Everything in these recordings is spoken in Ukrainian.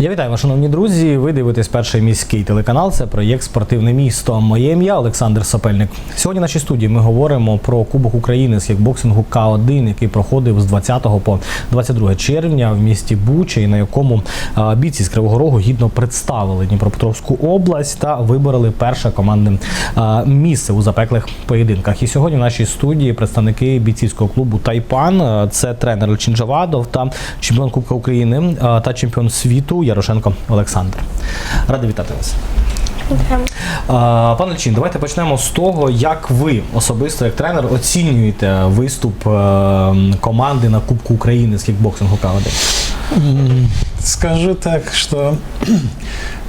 Я вітаю шановні друзі. Ви дивитесь перший міський телеканал. Це проєкт Спортивне місто. Моє ім'я Олександр Сапельник. Сьогодні в нашій студії ми говоримо про Кубок України з кікбоксингу К1, який проходив з 20 по 22 червня в місті Буча, і на якому бійці з Кривого Рогу гідно представили Дніпропетровську область та вибороли перше командне місце у запеклих поєдинках. І сьогодні в нашій студії представники бійцівського клубу Тайпан. Це тренер Джавадов та чемпіон Кубка України та чемпіон світу Ярошенко Олександр. Радий вітати вас. А, Пане Лчин, давайте почнемо з того, як ви особисто, як тренер, оцінюєте виступ е, команди на Кубку України з кікбоксингу К1. М, Скажу так, что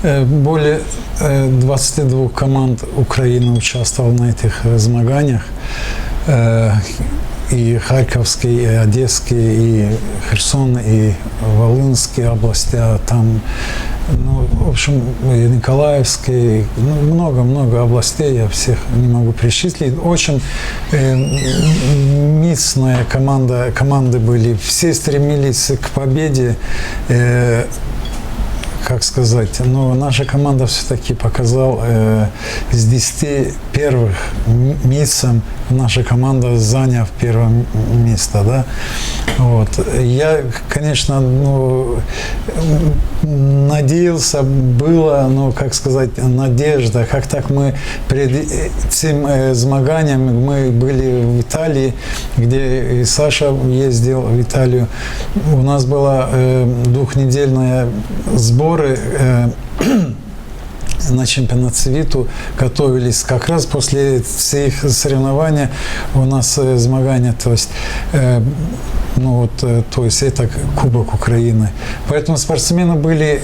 э, более э, 22 команд Украины участвовало на этих э, змаганнях. Э, И Харьковский, и Одесский, и Херсон, и Волынские области, а там, ну, в общем, и Николаевский, ну, много-много областей, я всех не могу перечислить. Очень э, мисная команда, команды были, все стремились к победе. Э, как сказать, но наша команда все-таки показал э, с 10 первых м- миссом наша команда заняв первое место, да. Вот. Я, конечно, ну, надеялся, было, ну, как сказать, надежда, как так мы перед этим э, змаганием мы были в Италии, где и Саша ездил в Италию. У нас была э, двухнедельная сборы э, на чемпионат світу готовились как раз после всех соревнований у нас э, змагания, то есть э, ну вот, э, то есть это Кубок Украины. Поэтому спортсмены были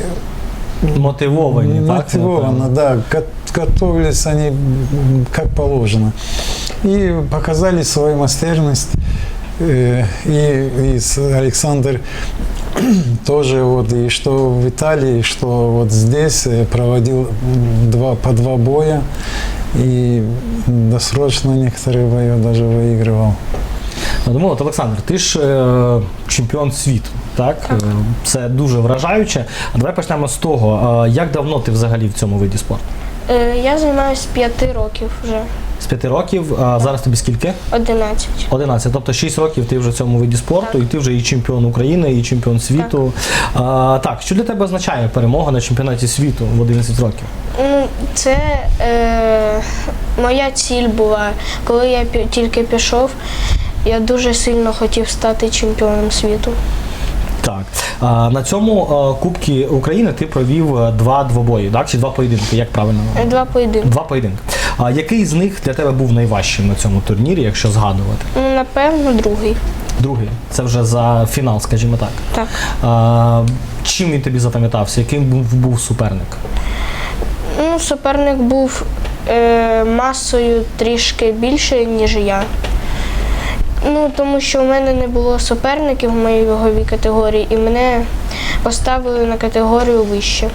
Мотивовані, так? мотивованно, да, го- готовились они как положено. И показали свою мастерность. И, и Александр тоже вот и что в Италии, что вот здесь э, проводил м, два по два боя и досрочно некоторые бои даже выигрывал. Ну, от, Олександр, ти ж е, чемпіон світу, так? Е, Це дуже вражаюче. А давай почнемо з того, е, як давно ти взагалі в цьому виді спорту? Е, Я займаюся 5 років вже, З п'яти років, а зараз тобі скільки? 11. 11. Тобто 6 років ти вже в цьому виді спорту, і ти вже і чемпіон України, і чемпіон світу. А, так, що для тебе означає перемога на чемпіонаті світу в 11 років? Ну, це е, моя ціль була. Коли я тільки пішов, я дуже сильно хотів стати чемпіоном світу. Так. А, на цьому а, Кубці України ти провів е, два двобої, так? Чи два поєдинки, як правильно? Е, Два поєдинки. Два поєдинки. А який з них для тебе був найважчим на цьому турнірі, якщо згадувати? Ну, напевно, другий. Другий. Це вже за фінал, скажімо так. Так. А, чим він тобі запам'ятався? Яким був, був суперник? Ну, суперник був е, масою трішки більше, ніж я. Ну, тому що у мене не було суперників в моїй ваговій категорії, і мене поставили на категорію вище.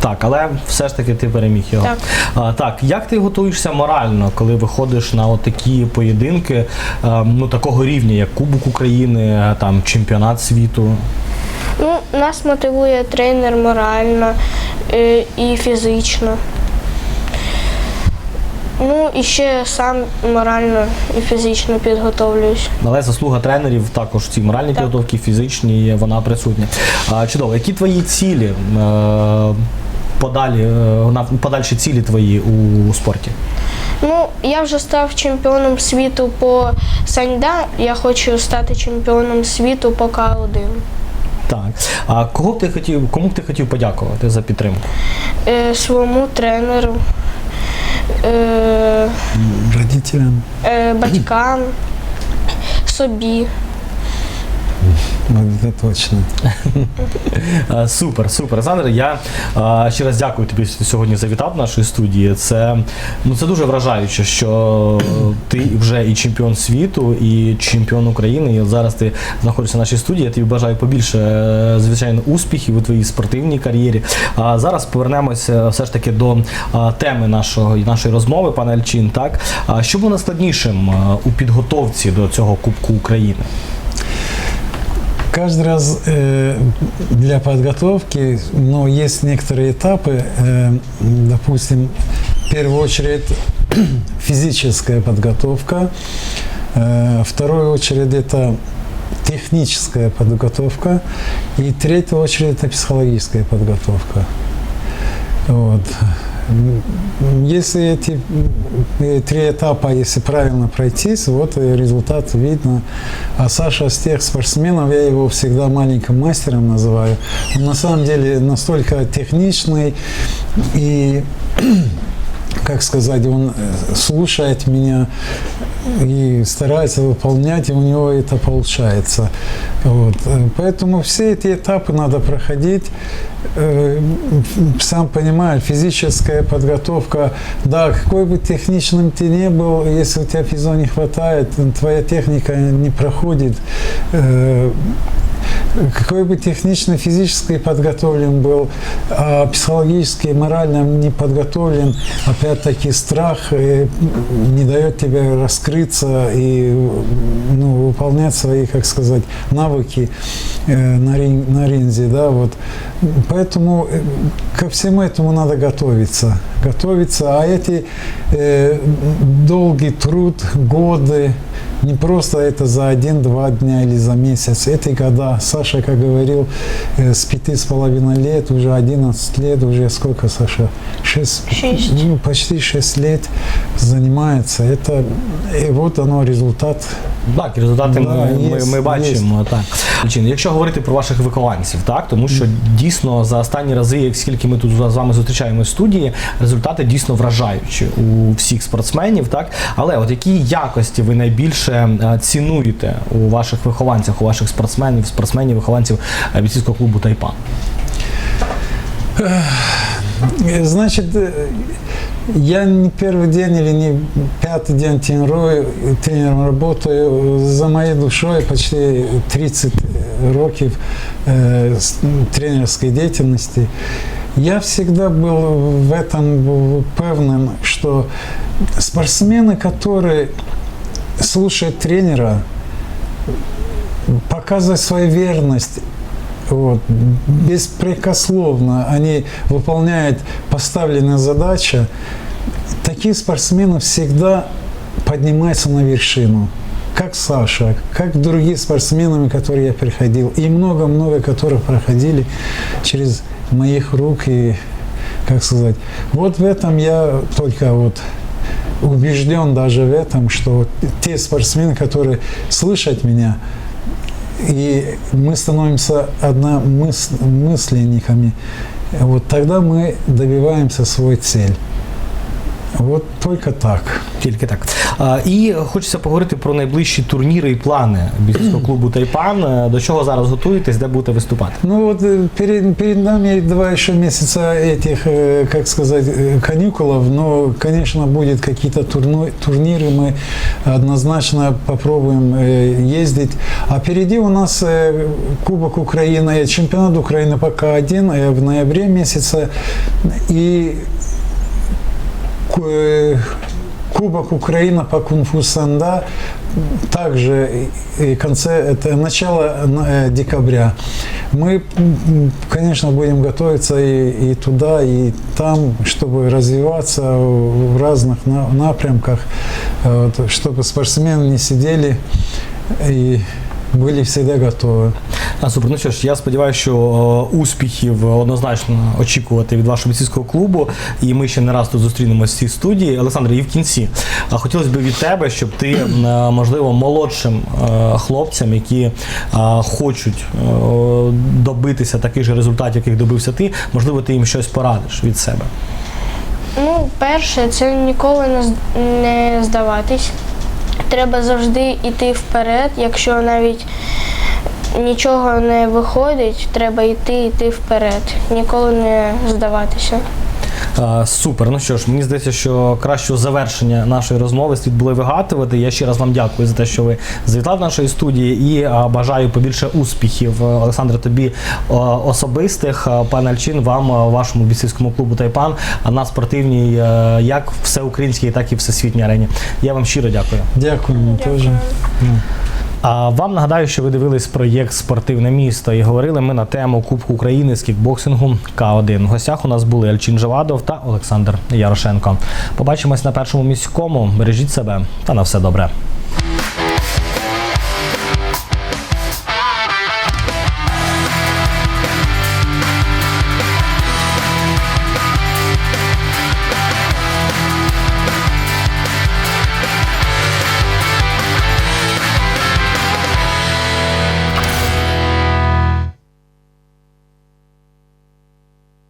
Так, але все ж таки ти переміг його. Так. А, так, як ти готуєшся морально, коли виходиш на такі поєдинки а, ну, такого рівня, як Кубок України, там чемпіонат світу? Ну, нас мотивує тренер морально е, і фізично. Ну і ще сам морально і фізично підготовлююсь. Але заслуга тренерів також в цій моральній Так. підготовці, фізичній, вона присутня. А, чудово, які твої цілі? Подалі, е, на подальші цілі твої у спорті? Ну, я вже став чемпіоном світу по саньда. Я хочу стати чемпіоном світу по К1. Так. А кого б ти хотів, кому б ти хотів подякувати за підтримку? Е, своєму тренеру, е, Родителям, е, батькам, собі. Ну, это точно. Супер, супер. Олександр, я ще раз дякую тобі, сьогодні завітав до нашої студії. Це, ну, це дуже вражаюче, що ти вже і чемпіон світу, і чемпіон України. І от зараз ти знаходишся в нашій студії. Я тобі бажаю побільше, е, звичайно, успіхів у твоїй спортивній кар'єрі. А зараз повернемося все ж таки до теми нашого, нашої розмови, пане Альчин. Так? Що було найскладнішим е, у підготовці до цього Кубку України? Каждый раз э, для подготовки, но есть некоторые этапы, э, допустим, в первую очередь физическая подготовка, э, вторую очередь это техническая подготовка, и третью очередь это психологическая подготовка. Вот. Если эти э, три этапа, если правильно пройтись, вот и результат видно. А Саша из тех спортсменов, я его всегда маленьким мастером называю. Он на самом деле настолько техничный и как сказать, он э, слушает меня и старается выполнять, и у него это получается. Вот. Э, Поэтому все эти этапы надо проходить. Э, Сам понимаю, физическая подготовка, да, какой бы техничным ты ни был, если у тебя физо не хватает, твоя техника не проходит. Э, какой бы технично физически подготовлен был, а психологически и морально не подготовлен, опять-таки страх э, не дает тебе раскрыться и ну, выполнять свои, как сказать, навыки э, на, рин- на ринзе, да, вот. Поэтому э, ко всему этому надо готовиться, готовиться, а эти э, долгий труд, годы, не просто это за один-два дня или за месяц. Это года. Саша, как говорил, э, с пяти с половиной лет, уже 11 лет, уже сколько, Саша? Шесть, Шесть. Ну, почти 6 лет занимается. Это, и вот оно результат. так, результати Да, ми, ми, є, ми бачимо. Так. Якщо говорити про ваших вихованців, так тому що дійсно за останні рази, як скільки ми тут з вами зустрічаємося в студії, результати дійсно вражаючі у всіх спортсменів. Так, але от які якості ви найбільше е, цінуєте у ваших вихованцях, у ваших спортсменів, спортсменів, вихованців е, бійцівського клубу Тайпан? Э, Значит, э, я не первый день или не пятый день тренирую, тренером работаю. За моей душой почти 30 років э, тренерской деятельности. Я всегда был в этом певным, что спортсмены, которые слушают тренера, показывают свою верность вот, беспрекословно они выполняют поставленные задачи, такие спортсмены всегда поднимаются на вершину. Как Саша, как другие спортсмены, которые я приходил, и много-много, которых проходили через моих рук и, как сказать, вот в этом я только вот убежден даже в этом, что те спортсмены, которые слышат меня, и мы становимся одномысленниками, вот тогда мы добиваемся свой цель. Вот только так. Тільки так. А, і хочеться поговорити про найближчі турніри і плани бійцівського клубу Тайпан. Е, До чого зараз готуєтесь, де будете виступати? Ну вот э, перед, перед нами два еще месяца этих, э, как сказать, э, каникулов, но, конечно, будет какие-то турно- турниры, мы однозначно попробуем э, ездить. А впереди у нас э, Кубок Украины, э, чемпионат Украины пока один э, в ноябре месяце и ку- э, Кубок Украины по кунг-фу санда также и конце это начало э, декабря. Мы, м, конечно, будем готовиться и, и туда, и там, чтобы развиваться в разных на- напрямках, э, вот, чтобы спортсмены не сидели и были всегда готовы. А, супер. Ну що ж, я сподіваюся, що е, успіхів однозначно очікувати від вашого бійцівського клубу. І ми ще не раз тут зустрінемося в цій студії. Олександр, і в кінці а, хотілося б від тебе, щоб ти, е, можливо, молодшим е, хлопцям, які хочуть добитися таких же результатів, яких добився ти, можливо, ти їм щось порадиш від себе. Ну, перше, це ніколи не здаватись. Треба завжди йти вперед. Якщо навіть нічого не виходить, треба йти, йти вперед. Ніколи не здаватися. Супер. Ну що ж, мені здається, що кращого завершення нашої розмови слід було вигадувати. Я ще раз вам дякую за те, що ви завітали в нашої студії, і е, бажаю побільше успіхів, е, Олександре, тобі е, особистих. Е, Пане Альчин, вам, вашому бійцівському клубу Тайпан, а на спортивній, як всеукраїнській, так і всесвітній арені. Я вам щиро дякую. Дякую, тоже. А вам нагадаю, що ви дивились проєкт Спортивне місто і говорили ми на тему Кубку України з кікбоксингу К1. В гостях у нас були Ельчин Живадов та Олександр Ярошенко. Побачимось на першому міському. Бережіть себе та на все добре.